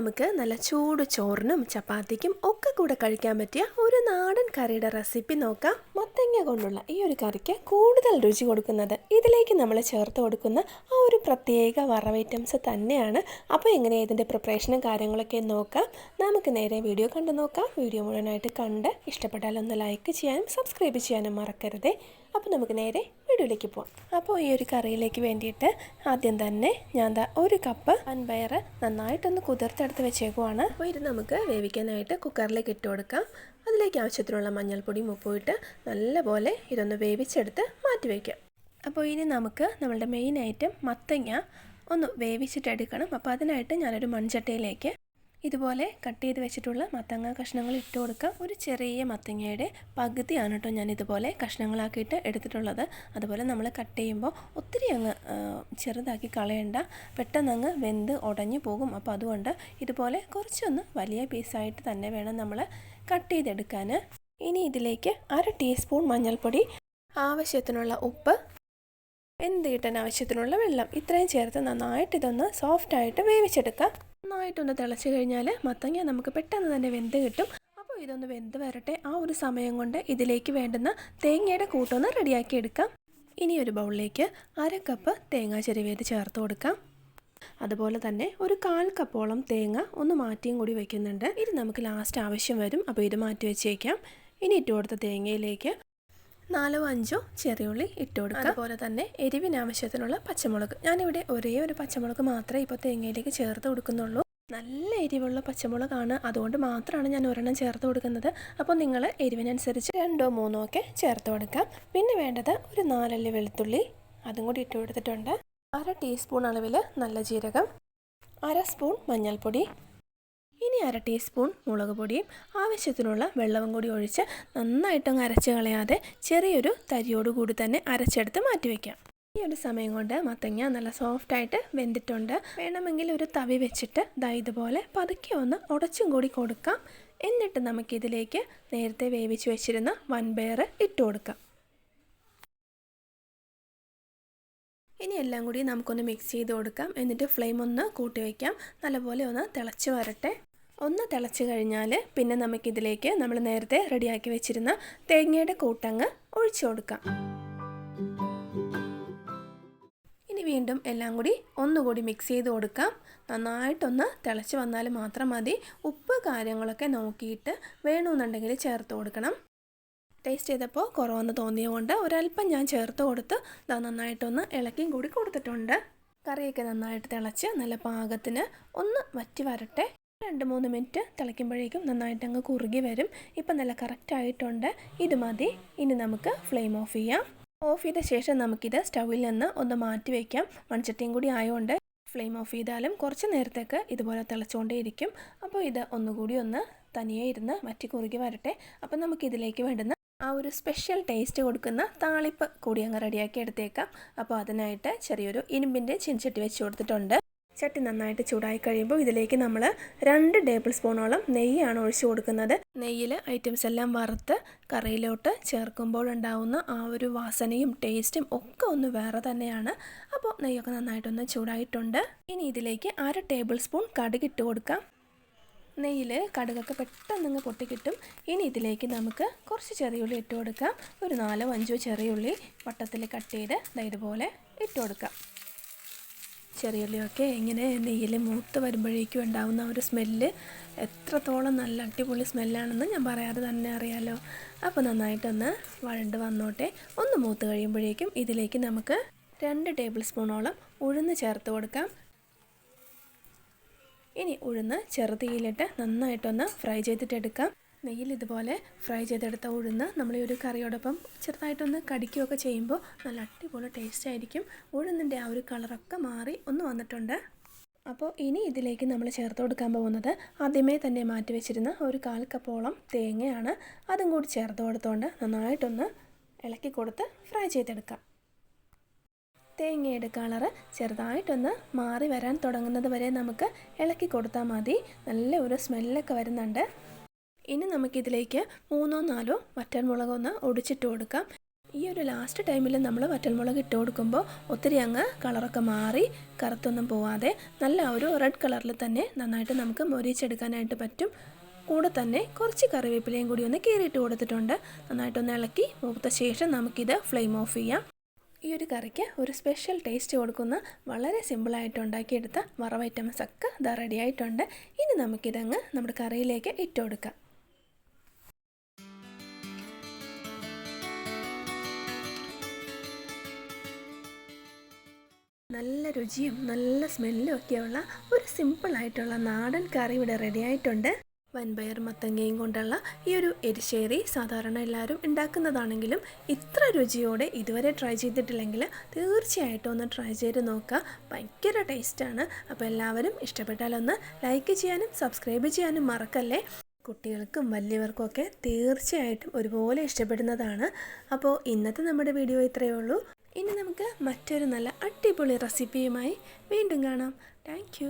നമുക്ക് നല്ല ചൂട് ചോറിനും ചപ്പാത്തിക്കും ഒക്കെ കൂടെ കഴിക്കാൻ പറ്റിയ ഒരു നാടൻ കറിയുടെ റെസിപ്പി നോക്കാം. മത്തങ്ങ കൊണ്ടുള്ള ഈ ഒരു കറിക്ക് കൂടുതൽ രുചി കൊടുക്കുന്നത്. ഇതിലേക്ക് നമ്മൾ ചേർത്ത് കൊടുക്കുന്ന ആ ഒരു പ്രത്യേക വറവ് ഐറ്റംസ് തന്നെയാണ്. അപ്പോൾ എങ്ങനെയാണ് ഇതിന്റെ പ്രിപ്പറേഷനും കാര്യങ്ങളൊക്കെ നോക്കാം. നമുക്ക് നേരെ വീഡിയോ കണ്ടു നോക്കാം. വീഡിയോ മുഴുവനായിട്ട് കണ്ട് ഇഷ്ടപ്പെട്ടാൽ ഒന്ന് ലൈക്ക് ചെയ്യാനും സബ്സ്ക്രൈബ് ചെയ്യാനും മറക്കരുതേ. അപ്പോൾ നമുക്ക് നേരെ വീഡിയോയിലേക്ക് പോവാം. അപ്പോൾ ഈ ഒരു കറിയിലേക്ക് വേണ്ടിയിട്ട് ആദ്യം തന്നെ ഞാൻ ഒരു കപ്പ് അൻപയർ നന്നായിട്ടൊന്ന് കുതിർത്തെടുത്ത് വെച്ചേക്കുവാണ്. അപ്പോൾ ഇത് നമുക്ക് വേവിക്കാനായിട്ട് കുക്കറിലേക്ക് ഇട്ട് കൊടുക്കാം. അതിലേക്ക് ആവശ്യത്തിനുള്ള മഞ്ഞൾപ്പൊടി ഉപ്പും ഇട്ട് നല്ലപോലെ ഇതൊന്ന് വേവിച്ചെടുത്ത് മാറ്റി വയ്ക്കാം. അപ്പോൾ ഇനി നമുക്ക് നമ്മളുടെ മെയിൻ ഐറ്റം മത്തങ്ങ ഒന്ന് വേവിച്ചിട്ടെടുക്കണം അപ്പോൾ അതിനായിട്ട് ഞാനൊരു മൺചട്ടിയിലേക്ക് ഇതുപോലെ കട്ട് ചെയ്ത് വെച്ചിട്ടുള്ള മത്തങ്ങ കഷ്ണങ്ങൾ ഇട്ട് കൊടുക്കാം. ഒരു ചെറിയ മത്തങ്ങയുടെ പകുതിയാണ് കേട്ടോ ഞാൻ ഇതുപോലെ കഷ്ണങ്ങളാക്കിയിട്ട് എടുത്തിട്ടുള്ളത്. അതുപോലെ നമ്മൾ കട്ട് ചെയ്യുമ്പോൾ ഒത്തിരി അങ്ങ് ചെറുതാക്കി കളയണ്ട. പെട്ടെന്ന് അങ്ങ് വെന്ത് ഉടഞ്ഞു പോകും. അപ്പോൾ അതുകൊണ്ട് ഇതുപോലെ കുറച്ചൊന്ന് വലിയ പീസായിട്ട് തന്നെ വേണം നമ്മൾ കട്ട് ചെയ്തെടുക്കാൻ. ഇനി ഇതിലേക്ക് അര ടീസ്പൂൺ മഞ്ഞൾപ്പൊടി ആവശ്യത്തിനുള്ള ഉപ്പ് എന്ത് കിട്ടാൻ ആവശ്യത്തിനുള്ള വെള്ളം? ഇത്രയും ചേർത്ത് നന്നായിട്ട് ഇതൊന്ന് സോഫ്റ്റായിട്ട് വേവിച്ചെടുക്കാം. നന്നായിട്ടൊന്ന് തിളച്ച് കഴിഞ്ഞാൽ മത്തങ്ങ നമുക്ക് പെട്ടെന്ന് തന്നെ വെന്ത് കിട്ടും. അപ്പോൾ ഇതൊന്ന് വെന്ത് വരട്ടെ. ആ ഒരു സമയം കൊണ്ട് ഇതിലേക്ക് വേണ്ടുന്ന തേങ്ങയുടെ കൂട്ടൊന്ന് റെഡിയാക്കി എടുക്കാം. ഇനി ഒരു ബൗളിലേക്ക് അര കപ്പ് തേങ്ങ ചെരുവേത് ചേർത്ത് കൊടുക്കാം. അതുപോലെ തന്നെ ഒരു കാൽ കപ്പോളം തേങ്ങ ഒന്ന് മാറ്റിയും കൂടി വെക്കുന്നുണ്ട്. ഇത് നമുക്ക് ലാസ്റ്റ് ആവശ്യം വരും. അപ്പോൾ ഇത് മാറ്റി വെച്ചേക്കാം. ഇനി ഇട്ട് തേങ്ങയിലേക്ക് നാലോ അഞ്ചോ ചെറിയുള്ളി ഇട്ട് കൊടുക്കുക അതുപോലെ തന്നെ എരിവിന് ആവശ്യത്തിനുള്ള പച്ചമുളക്. ഞാനിവിടെ ഒരേ ഒരു പച്ചമുളക് മാത്രമേ ഇപ്പോൾ തേങ്ങയിലേക്ക് ചേർത്ത് കൊടുക്കുന്നുള്ളൂ. നല്ല എരിവുള്ള പച്ചമുളകാണ്. അതുകൊണ്ട് മാത്രമാണ് ഞാൻ ഒരെണ്ണം ചേർത്ത് കൊടുക്കുന്നത്. അപ്പോൾ നിങ്ങൾ എരിവിനനുസരിച്ച് രണ്ടോ മൂന്നോ ഒക്കെ ചേർത്ത് കൊടുക്കാം. പിന്നെ വേണ്ടത് ഒരു നാലല്ലി വെളുത്തുള്ളി. അതും കൂടി ഇട്ട് കൊടുത്തിട്ടുണ്ട്. അര ടീസ്പൂൺ അളവിൽ നല്ല ജീരകം. അര സ്പൂൺ മഞ്ഞൾപ്പൊടി. അര ടീസ്പൂൺ മുളക് പൊടിയും ആവശ്യത്തിനുള്ള വെള്ളവും കൂടി ഒഴിച്ച് നന്നായിട്ടൊന്ന് അരച്ച് കളയാതെ ചെറിയൊരു തരിയോട് കൂടി തന്നെ അരച്ചെടുത്ത് മാറ്റി വയ്ക്കാം ഈ ഒരു സമയം കൊണ്ട് മത്തങ്ങ നല്ല സോഫ്റ്റായിട്ട് വെന്തിട്ടുണ്ട്. വേണമെങ്കിൽ ഒരു തവി വെച്ചിട്ട് ദാ ഇതുപോലെ പതുക്കെ ഒന്ന് ഉടച്ചും കൂടി കൊടുക്കാം. എന്നിട്ട് നമുക്കിതിലേക്ക് നേരത്തെ വേവിച്ച് വെച്ചിരുന്ന വൻപയർ ഇട്ട് കൊടുക്കാം. ഇനി എല്ലാം കൂടി നമുക്കൊന്ന് മിക്സ് ചെയ്ത് കൊടുക്കാം. എന്നിട്ട് ഫ്ലെയിം ഒന്ന് കൂട്ടി വയ്ക്കാം നല്ലപോലെ ഒന്ന് തിളച്ച് വരട്ടെ. ഒന്ന് തിളച്ച് കഴിഞ്ഞാൽ പിന്നെ നമുക്കിതിലേക്ക് നമ്മൾ നേരത്തെ റെഡിയാക്കി വെച്ചിരുന്ന തേങ്ങയുടെ കൂട്ടങ്ങ് ഒഴിച്ചു കൊടുക്കാം. ഇനി വീണ്ടും എല്ലാം കൂടി ഒന്നുകൂടി മിക്സ് ചെയ്ത് കൊടുക്കാം. നന്നായിട്ടൊന്ന് തിളച്ച് വന്നാൽ മാത്രം മതി. ഉപ്പ് കാര്യങ്ങളൊക്കെ നോക്കിയിട്ട് വേണമെന്നുണ്ടെങ്കിൽ ചേർത്ത് കൊടുക്കണം. ടേസ്റ്റ് ചെയ്തപ്പോൾ കുറവെന്ന് തോന്നിയതുകൊണ്ട് ഒരല്പം ഞാൻ ചേർത്ത് കൊടുത്ത് നന്നായിട്ടൊന്ന് ഇളക്കിയും കൂടി കൊടുത്തിട്ടുണ്ട്. കറിയൊക്കെ നന്നായിട്ട് തിളച്ച് നല്ല പാകത്തിന് ഒന്ന് വറ്റി വരട്ടെ. രണ്ട് മൂന്ന് മിനിറ്റ് തിളയ്ക്കുമ്പോഴേക്കും നന്നായിട്ട് അങ്ങ് കുറുകി വരും. ഇപ്പം നല്ല കറക്റ്റ് ആയിട്ടുണ്ട്. ഇത് മതി. ഇനി നമുക്ക് ഫ്ലെയിം ഓഫ് ചെയ്യാം. ഓഫ് ചെയ്ത ശേഷം നമുക്കിത് സ്റ്റൗവിൽ നിന്ന് ഒന്ന് മാറ്റി വയ്ക്കാം മൺചട്ടിയും കൂടി ആയതുകൊണ്ട് ഫ്ലെയിം ഓഫ് ചെയ്താലും കുറച്ച് നേരത്തേക്ക് ഇതുപോലെ തിളച്ചുകൊണ്ടേയിരിക്കും അപ്പോൾ ഇത് ഒന്നുകൂടി ഒന്ന് തനിയെ ഇരുന്ന് മറ്റി കുറുകി വരട്ടെ. അപ്പോൾ നമുക്കിതിലേക്ക് വേണ്ടുന്ന ആ ഒരു സ്പെഷ്യൽ ടേസ്റ്റ് കൊടുക്കുന്ന താളിപ്പ് കൂടി അങ്ങ് റെഡിയാക്കി എടുത്തേക്കാം. അപ്പോൾ അതിനായിട്ട് ചെറിയൊരു ഇരുമ്പിന്റെ ചിൻചട്ടി വെച്ച് കൊടുത്തിട്ടുണ്ട്. ചട്ടി നന്നായിട്ട് ചൂടായി കഴിയുമ്പോൾ ഇതിലേക്ക് നമ്മൾ രണ്ട് ടേബിൾ സ്പൂണോളം നെയ്യാണ് ഒഴിച്ചു കൊടുക്കുന്നത്. നെയ്യിൽ ഐറ്റംസ് എല്ലാം വറുത്ത് കറിയിലോട്ട് ചേർക്കുമ്പോഴുണ്ടാവുന്ന ആ ഒരു വാസനയും ടേസ്റ്റും ഒക്കെ ഒന്ന് വേറെ തന്നെയാണ്. അപ്പോൾ നെയ്യൊക്കെ നന്നായിട്ടൊന്ന് ചൂടായിട്ടുണ്ട്. ഇനി ഇതിലേക്ക് അര ടേബിൾ സ്പൂൺ കടുക് ഇട്ട് കൊടുക്കാം. നെയ്യിൽ കടുകൊക്കെ പെട്ടെന്ന് പൊട്ടിക്കിട്ടും. ഇനി ഇതിലേക്ക് നമുക്ക് കുറച്ച് ചെറിയുള്ളി ഇട്ട് കൊടുക്കാം. ഒരു നാലോ അഞ്ചോ ചെറിയുള്ളി വട്ടത്തിൽ കട്ട് ചെയ്ത് ഇതുപോലെ ഇട്ട് കൊടുക്കാം. ചെറിയുള്ളിയൊക്കെ ഇങ്ങനെ നെയ്യിൽ മൂത്ത് വരുമ്പോഴേക്കും ഉണ്ടാവുന്ന ആ ഒരു സ്മെല്ല് എത്രത്തോളം നല്ല അടിപൊളി സ്മെല്ലാണെന്ന് ഞാൻ പറയാതെ തന്നെ അറിയാലോ. അപ്പോൾ നന്നായിട്ടൊന്ന് വഴണ്ട് വന്നോട്ടെ. ഒന്ന് മൂത്ത് കഴിയുമ്പോഴേക്കും ഇതിലേക്ക് നമുക്ക് രണ്ട് ടേബിൾ സ്പൂണോളം ഉഴുന്ന് ചേർത്ത് കൊടുക്കാം. ഇനി ഉഴുന്ന് ചെറുതീയിലിട്ട് നന്നായിട്ടൊന്ന് ഫ്രൈ ചെയ്തിട്ടെടുക്കാം. നെയ്യിൽ ഇതുപോലെ ഫ്രൈ ചെയ്തെടുത്ത ഉഴുന്ന് നമ്മൾ ഈ ഒരു കറിയോടൊപ്പം ചെറുതായിട്ടൊന്ന് കടിക്കുകയൊക്കെ ചെയ്യുമ്പോൾ നല്ല അടിപൊളി ടേസ്റ്റ് ആയിരിക്കും. ഉഴുന്നിന്റെ ആ ഒരു കളറൊക്കെ മാറി ഒന്ന് വന്നിട്ടുണ്ട്. അപ്പോൾ ഇനി ഇതിലേക്ക് നമ്മൾ ചേർത്ത് കൊടുക്കാൻ പോകുന്നത് ആദ്യമേ തന്നെ മാറ്റി വെച്ചിരുന്ന ഒരു കാൽ കപ്പോളം തേങ്ങയാണ്. അതും കൂടി ചേർത്ത് കൊടുത്തുകൊണ്ട് നന്നായിട്ടൊന്ന് ഇളക്കി കൊടുത്ത് ഫ്രൈ ചെയ്തെടുക്കാം. തേങ്ങയുടെ കളറ് ചെറുതായിട്ടൊന്ന് മാറി വരാൻ തുടങ്ങുന്നത് വരെ നമുക്ക് ഇളക്കി കൊടുത്താൽ മതി. നല്ല ഒരു സ്മെല്ലൊക്കെ വരുന്നുണ്ട്. ഇനി നമുക്കിതിലേക്ക് മൂന്നോ നാലോ വറ്റൻമുളക് ഒന്ന് ഒടിച്ചിട്ട് കൊടുക്കാം. ഈ ഒരു ലാസ്റ്റ് ടൈമിൽ നമ്മൾ വറ്റൽമുളക് ഇട്ട് കൊടുക്കുമ്പോൾ ഒത്തിരി അങ്ങ് കളറൊക്കെ മാറി കറുത്തൊന്നും പോവാതെ നല്ല ഒരു റെഡ് കളറിൽ തന്നെ നന്നായിട്ട് നമുക്ക് മൊരിച്ചെടുക്കാനായിട്ട് പറ്റും. കൂടെ തന്നെ കുറച്ച് കറിവേപ്പിലയും കൂടി ഒന്ന് കീറിയിട്ട് കൊടുത്തിട്ടുണ്ട്. നന്നായിട്ടൊന്ന് ഇളക്കി മൂത്ത ശേഷം നമുക്കിത് ഫ്ലെയിം ഓഫ് ചെയ്യാം. ഈ ഒരു കറിക്ക് ഒരു സ്പെഷ്യൽ ടേസ്റ്റ് കൊടുക്കുന്ന വളരെ സിമ്പിളായിട്ട് ഉണ്ടാക്കിയെടുത്ത വറവ് ഐറ്റംസ് ഒക്കെ ഇതാ റെഡി ആയിട്ടുണ്ട്. ഇനി നമുക്കിതങ്ങ് നമ്മുടെ കറിയിലേക്ക് ഇട്ട് കൊടുക്കാം. നല്ല രുചിയും നല്ല സ്മെല്ലും ഒക്കെയുള്ള ഒരു സിമ്പിൾ ആയിട്ടുള്ള നാടൻ കറി ഇവിടെ റെഡി ആയിട്ടുണ്ട്. വൻപയർ മത്തങ്ങയും കൊണ്ടുള്ള ഈ ഒരു എരിശ്ശേരി സാധാരണ എല്ലാവരും ഉണ്ടാക്കുന്നതാണെങ്കിലും ഇത്ര രുചിയോടെ ഇതുവരെ ട്രൈ ചെയ്തിട്ടില്ലെങ്കിൽ തീർച്ചയായിട്ടും ഒന്ന് ട്രൈ ചെയ്ത് നോക്കുക. ഭയങ്കര ടേസ്റ്റാണ് അപ്പോൾ എല്ലാവരും ഇഷ്ടപ്പെട്ടാലൊന്ന് ലൈക്ക് ചെയ്യാനും സബ്സ്ക്രൈബ് ചെയ്യാനും മറക്കല്ലേ? കുട്ടികൾക്കും വലിയവർക്കും ഒക്കെ തീർച്ചയായിട്ടും ഒരുപോലെ ഇഷ്ടപ്പെടുന്നതാണ്. അപ്പോൾ ഇന്നത്തെ നമ്മുടെ വീഡിയോ ഇത്രയേ ഉള്ളൂ. ഇനി നമുക്ക് മറ്റൊരു നല്ല അടിപൊളി റെസിപ്പിയുമായി വീണ്ടും കാണാം. താങ്ക്